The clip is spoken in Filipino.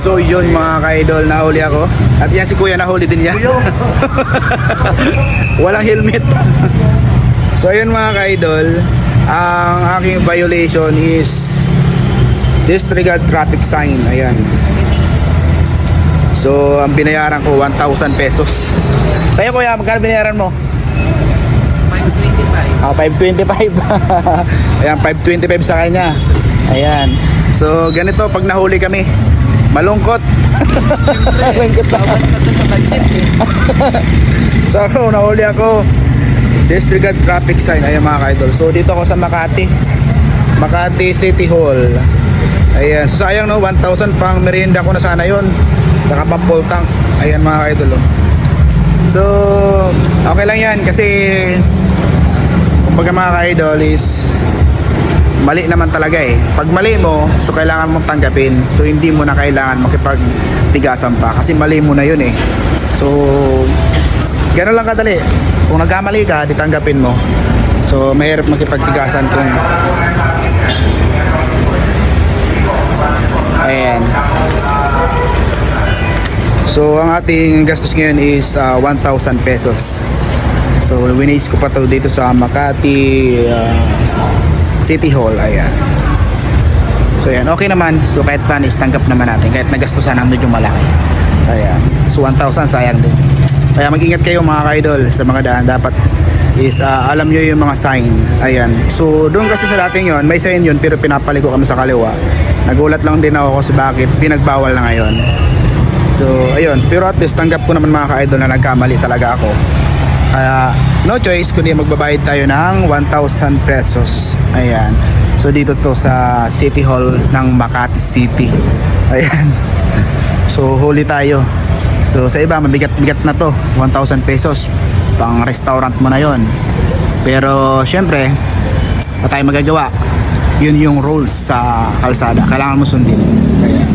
So yun mga ka-idol, nahuli ako. At yan si kuya nahuli din niya. Walang helmet. so yun mga ka-idol, ang aking violation is disregard traffic sign. Ayan. So ang binayaran ko 1,000 pesos. Sa'yo kuya, magkano binayaran mo? 525. Ah, 525. Ayan, 525 sa kanya. Ayan. So, ganito pag nahuli kami. Malungkot. Malungkot eh. So, ako, nahuli ako. Disregard traffic sign. Ayan mga ka-idol. So, dito ako sa Makati. Makati City Hall. Ayan. So, sayang no, 1,000 pang merienda ko na sana yon Saka pang full tank. Ayan mga ka-idol. Oh. So, okay lang yan kasi kumbaga mga ka-idol is mali naman talaga eh. Pag mali mo, so kailangan mong tanggapin. So hindi mo na kailangan makipagtigasan pa kasi mali mo na yun eh. So gano'n lang kadali. Kung nagkamali ka, di tanggapin mo. So mahirap makipagtigasan kung Ayan. So ang ating gastos ngayon is ah, 1,000 pesos. So winis ko pa to dito sa Makati ah, City Hall. Ayan. So yan, okay naman. So kahit panis, tanggap naman natin. Kahit nagastusan ang medyo malaki. Ayan. So 1,000 sayang din. Kaya mag-ingat kayo mga ka-idol sa mga daan. Dapat is ah, alam nyo yung mga sign. Ayan. So doon kasi sa dating yon may sign yun pero pinapaligo kami sa kaliwa. Nagulat lang din ako kasi bakit pinagbawal na ngayon. So, ayun. Pero at least tanggap ko naman mga ka-idol na nagkamali talaga ako. Kaya, no choice kundi magbabayad tayo ng 1,000 pesos. Ayan. So, dito to sa City Hall ng Makati City. Ayan. So, huli tayo. So, sa iba, mabigat-bigat na to. 1,000 pesos. Pang restaurant mo na yon. Pero, syempre, wala tayong magagawa. Yun yung rules sa kalsada. Kailangan mo sundin. Ayan.